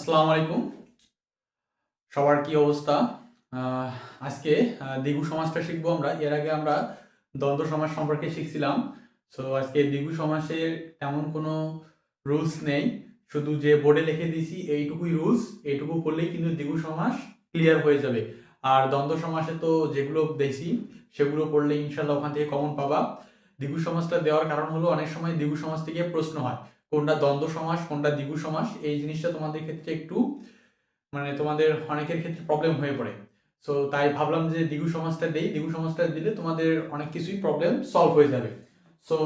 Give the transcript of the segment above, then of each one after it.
আসসালামু আলাইকুম। সবার কি অবস্থা? আজকে দ্বিগু সমাজটা শিখব আমরা। এর আগে আমরা দ্বন্দ্ব সমাজ সম্পর্কে শিখছিলাম। সো আজকে দ্বিগু সমাসের তেমন কোনো রুলস নেই। শুধু যে বোর্ডে লিখে দিয়েছি, এইটুকুই রুলস এইটুকু করলেই কিন্তু দ্বিগু সমাস ক্লিয়ার হয়ে যাবে। আর দ্বন্দ্ব সমাসে তো যেগুলো দেখছি, সেগুলো পড়লে ইনশাল্লাহ ওখান থেকে কমন পাবা। দ্বিগু সমাজটা দেওয়ার কারণ হলো, অনেক সময় দ্বিগু সমাজ থেকে প্রশ্ন হয়। কোনটা দ্বন্দ্ব সমাস, কোনটা দ্বিগু সমাস, এই জিনিসটা তোমাদের ক্ষেত্রে একটু মানে তোমাদের অনেকের ক্ষেত্রে প্রবলেম হয়ে পড়ে। সো তাই ভাবলাম যে দ্বিগু সমাজটা দেই, দ্বিগু সমাজটা দিলে তোমাদের অনেক কিছুই প্রবলেম সলভ হয়ে যাবে। সো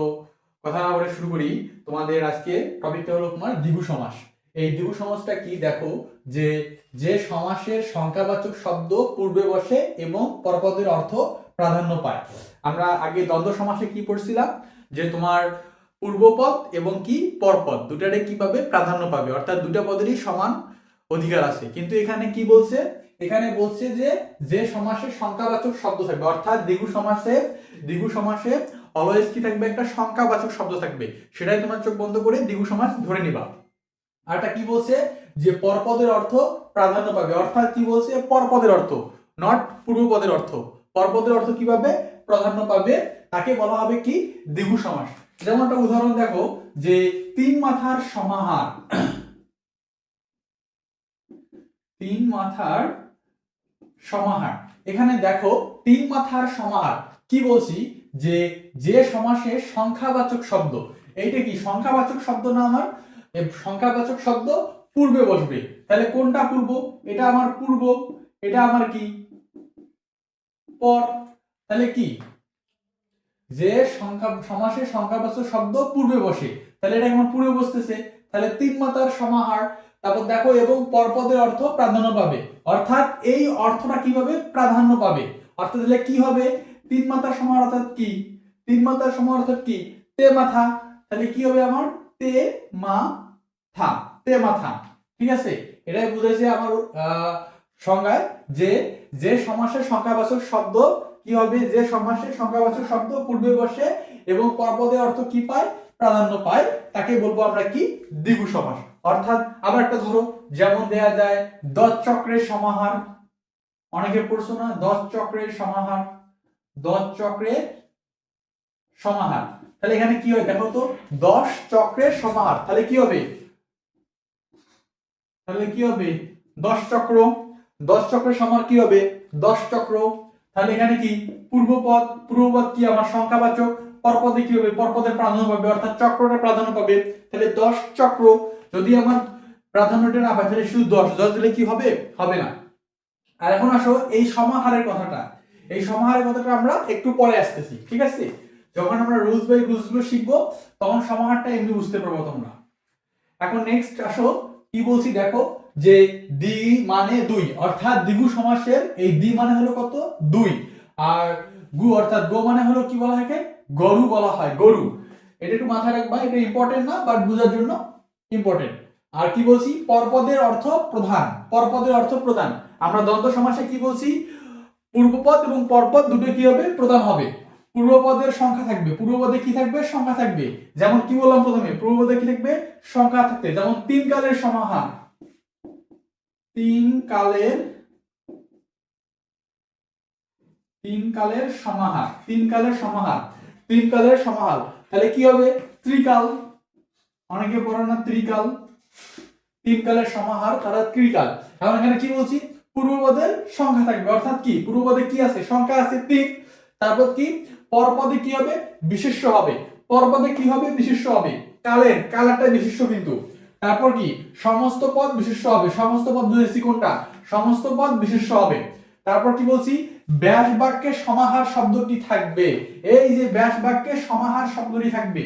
কথা না বলে শুরু করি, তোমাদের আজকে টপিকটা হলো তোমার দ্বিগু সমাস। এই দ্বিগু সমাসটা কি দেখো, যে যে সমাসের সংখ্যাবাচক শব্দ পূর্বে বসে এবং পরপদের অর্থ প্রাধান্য পায়। আমরা আগে দ্বন্দ্ব সমাসে কি পড়ছিলাম? যে তোমার পূর্বপদ এবং কি পরপদ। দুটারে কি পাবে প্রাধান্য পাবে? অর্থাৎ দুটা পদেরই সমান অধিকার আছে। কিন্তু এখানে কি বলছে? এখানে বলছে যে যে সমাসের সংখ্যাবাচক শব্দ থাকবে, অর্থাৎ দ্বিগু সমাসে দ্বিগু সমাসে অলওয়েজ কি থাকবে? একটা সংখ্যাবাচক শব্দ থাকবে। সেটাই তোমার চোখ বন্ধ করে দ্বিগু সমাস ধরে নিবা। আর এটা কি বলছে? যে পরপদের অর্থ প্রাধান্য পাবে। অর্থাৎ কি বলছে? পরপদের অর্থ নট পূর্বপদের অর্থ। পরপদের অর্থ কি পাবে প্রাধান্য পাবে তাকে বলা হবে কি? দ্বিগু সমাস। যেমন একটা উদাহরণ দেখো, যে তিন মাথার সমাহার। তিন মাথার সমাহার। এখানে দেখো, তিন মাথার সমাহার। কি বলছি? যে যে সমাসের সংখ্যাবাচক শব্দ। এইটা কি? সংখ্যাবাচক শব্দ না আমার? সংখ্যাবাচক শব্দ পূর্বে বসবে। তাহলে কোনটা পূর্ব? এটা আমার পূর্ব। এটা আমার কি? পর। তাহলে কি? যে সংখ্যা, সমাসের সংখ্যাবাচক শব্দ পূর্বে বসে। তাহলে এটা আমার পূর্বে বসতেছে? তাহলে তিন মাতার সমাহার তারপর দেখো এবং পরপদের অর্থ প্রাধান্য পাবে। অর্থাৎ এই অর্থটা কীভাবে? প্রাধান্য পাবে। অর্থাৎ তাহলে কি হবে? তিন মাতার সমাহার অর্থাৎ কি? তিন মাতার সমাহার অর্থাৎ কি? তে মাথা। তাহলে কি হবে আমার? তে মা থা। তে মাথা। ঠিক আছে? এটাই বুঝাইছে আমার সংজ্ঞায় যে যে সমাসের সংখ্যাবাচক শব্দ কি হবে? যে সমাসের সংখ্যাবাচক শব্দ পূর্বে বসে এবং পরপদের অর্থ কি পায়? প্রাধান্য পায়। তাকে বলব আমরা কি? দ্বিগু সমাস অর্থাৎ আবার একটা ধরো, যেমন দেয়া যায়, দশ চক্রের সমাহার। অনেকে পড়ছো না, দশ চক্রের সমাহার, দশ চক্রের সমাহার। তাহলে এখানে কি হয় দেখো তো? দশ চক্রের সমাহার। তাহলে কি হবে? তাহলে কি হবে? দশ চক্র। দশ চক্রের সমাহার কি হবে? দশ চক্র। তাহলে এখানে কি পূর্বপদ পূর্বপদ কি আমার সংখ্যাবাচক? পরপদে কি হবে? পরপদের প্রাধান্য পাবে, অর্থাৎ চক্রটা প্রাধান্য পাবে। তাহলে দশ চক্র যদি আমার প্রাধান্যটা না পায়, তাহলে শুধু দশ। দশ দিলে কি হবে? হবে না। আর এখন আসো এই সমাহারের কথাটা। এই সমাহারের কথাটা আমরা একটু পরে আসতেছি, ঠিক আছে? যখন আমরা রুলস বাই রুলসগুলো শিখব, তখন সমাহারটা এমনি বুঝতে পারব তোমরা। এখন নেক্সট আসো, কি বলছি দেখো? যে দ্বি মানে দুই, অর্থাৎ দ্বিগু সমাসের এই দ্বি মানে হলো কত? দুই। আর গু, অর্থাৎ গো মানে হলো কি বলা হয় গরু বলা হয়, গরু। এটা একটু মাথায় রাখবা, এটা ইম্পর্টেন্ট না বাট বোঝার জন্য ইম্পর্টেন্ট আর কি বলছি? পরপদের অর্থ প্রধান। পরপদের অর্থ প্রধান। আমরা দ্বন্দ্ব সমাসে কি বলছি? পূর্বপদ এবং পরপদ দুটো কি হবে? প্রধান হবে। পূর্বপদের সংখ্যা থাকবে। পূর্বপদে কি থাকবে? সংখ্যা থাকবে। যেমন কি বললাম প্রথমে? পূর্বপদে কি থাকবে? সংখ্যা থাকবে যেমন তিন কালের সমাহার। তিন কালের তিন কালের সমাহার তিন কালের সমাহার তিন কালের সমাহার। তাহলে কি হবে? ত্রিকাল। অনেকে পড়ে না ত্রিকাল। তিন কালের সমাহার তারা ত্রিকাল। এখন এখানে কি বলছি? পূর্বপদের সংখ্যা থাকবে। অর্থাৎ কি? পূর্বপদে কি আছে? সংখ্যা আছে তিন। তারপর কি? পরপদে কি হবে? বিশেষ্য হবে। পরপদে কি হবে? বিশেষ্য হবে। কালের কালারটা বিশেষ্য কিন্তু। তারপর কি? সমস্ত পদ বিশেষ্য হবে। সমস্ত পদ বুঝেছি কোনটা? সমস্ত পদ বিশেষ্য হবে। তারপর কি বলছি? ব্যাস বাক্যের সমাহার শব্দটি থাকবে। এই যে ব্যাস বাক্যের সমাহার শব্দটি থাকবে,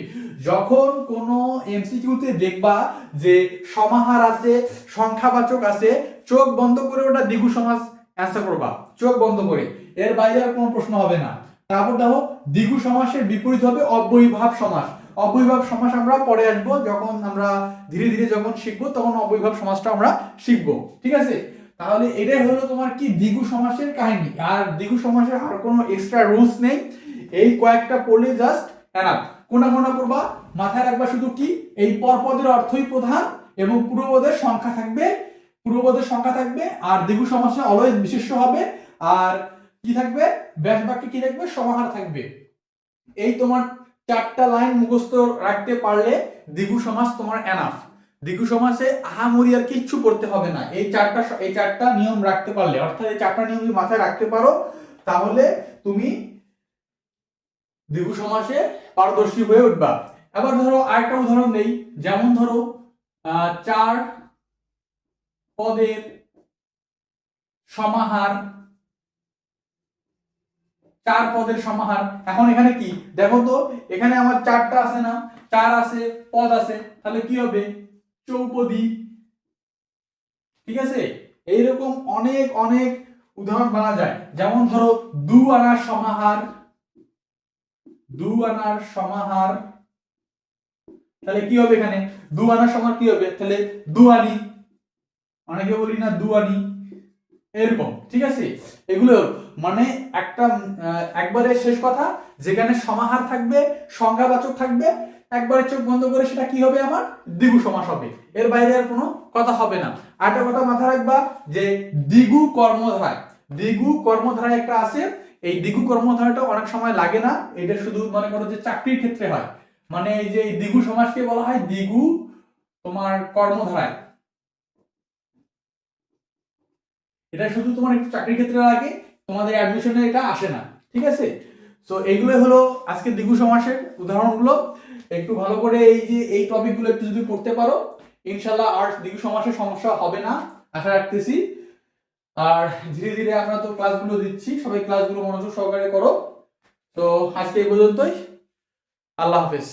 যখন কোনো এমসিকিউতে দেখবা যে সমাহার আছে, সংখ্যাবাচক আছে, চোখ বন্ধ করে ওটা দ্বিগু সমাজ অ্যান্সার করবা। চোখ বন্ধ করে। এর বাইরে আর কোনো প্রশ্ন হবে না। তারপর দেখো দ্বিগু সমাসের বিপরীত হবে অব্যয়ীভাব সমাস। অব্যয়ীভাব সমাস আমরা পরে আসব, যখন আমরা ধীরে ধীরে যখন শিখব, তখন অব্যয়ীভাব সমাসটা আমরা শিখব। ঠিক আছে? তাহলে এটাই হলো তোমার কি দ্বিগু সমাসের কাহিনী। আর দ্বিগু সমাসের আর কোনো এক্সট্রা রুলস নেই। এই কয়েকটা পড়লে জাস্ট এনাফ কোনা কোনা করবা মাথায় রাখবা শুধু কি? এই পরপদের অর্থই প্রধান এবং পূর্বপদের সংখ্যা থাকবে। পূর্বপদের সংখ্যা থাকবে। আর দ্বিগু সমাসে অলওয়েজ বিশেষ্য হবে। আর কি থাকবে? ব্যাস বাক্যে কি থাকবে? সমাহার থাকবে। এই তোমার চারটা লাইন মুখস্থ রাখতে পারলে দ্বিগু সমাস তোমার এনাফ দ্বিগু সমাসে আহামরি আর কিচ্ছু করতে হবে না। এই চারটা এই চারটা নিয়ম রাখতে পারলে, অর্থাৎ এই চারটা নিয়ম মাথায় রাখতে পারো, তাহলে তুমি দ্বিগু সমাসে পারদর্শী হয়ে উঠবা। এবার ধরো আরেকটা উদাহরণ নেই যেমন ধরো চার পদের সমাহার চার পদের সমাহার। এখন এখানে কি? দেখো তো, এখানে আমার চারটা আছে না? চার আছে, পদ আছে। তাহলে কি হবে? চৌপদী। ঠিক আছে? এইরকম অনেক অনেক উদাহরণ বানা যায়। যেমন ধরো, দু আনার সমাহার। দু আনার সমাহার। তাহলে কি হবে এখানে? দু আনার সমাহার কি হবে? তাহলে দু আনি। অনেকে বলি না দু আনি। এরকম, ঠিক আছে? এগুলো মানে একটা একবারে শেষ কথা, যেখানে সমাহার থাকবে, সংজ্ঞাবাচক থাকবে, একবারে চোখ বন্ধ করে সেটা কি হবে আমার? দ্বিগু সমাস হবে। এর বাইরে আর কোনো কথা হবে না। আরেকটা কথা মাথায় রাখবা যে দ্বিগু কর্মধারায় দ্বিগু কর্মধারায় একটা আছে, এই দ্বিগু কর্মধারাটা অনেক সময় লাগে না। এটা শুধু মনে করো যে চাকরির ক্ষেত্রে হয়। মানে এই যে দ্বিগু সমাসকে বলা হয় দ্বিগু তোমার কর্মধারায়। এটা শুধু তোমার একটু চাকরির ক্ষেত্রে লাগে তোমাদের অ্যাডমিশনে এটা আসে না, ঠিক আছে? তো এইগুলো হলো আজকে দ্বিগু সমাসের উদাহরণগুলো। একটু ভালো করে এই যে, এই টপিকগুলো একটু যদি পড়তে পারো ইনশাল্লাহ আর দ্বিগু সমাসের সমস্যা হবে না, আশা রাখতেছি। আর ধীরে ধীরে আমরা তো ক্লাসগুলো দিচ্ছি, সবাই ক্লাসগুলো মনোযোগ সহকারে করো। তো আজকে এই পর্যন্তই। আল্লাহ হাফেজ।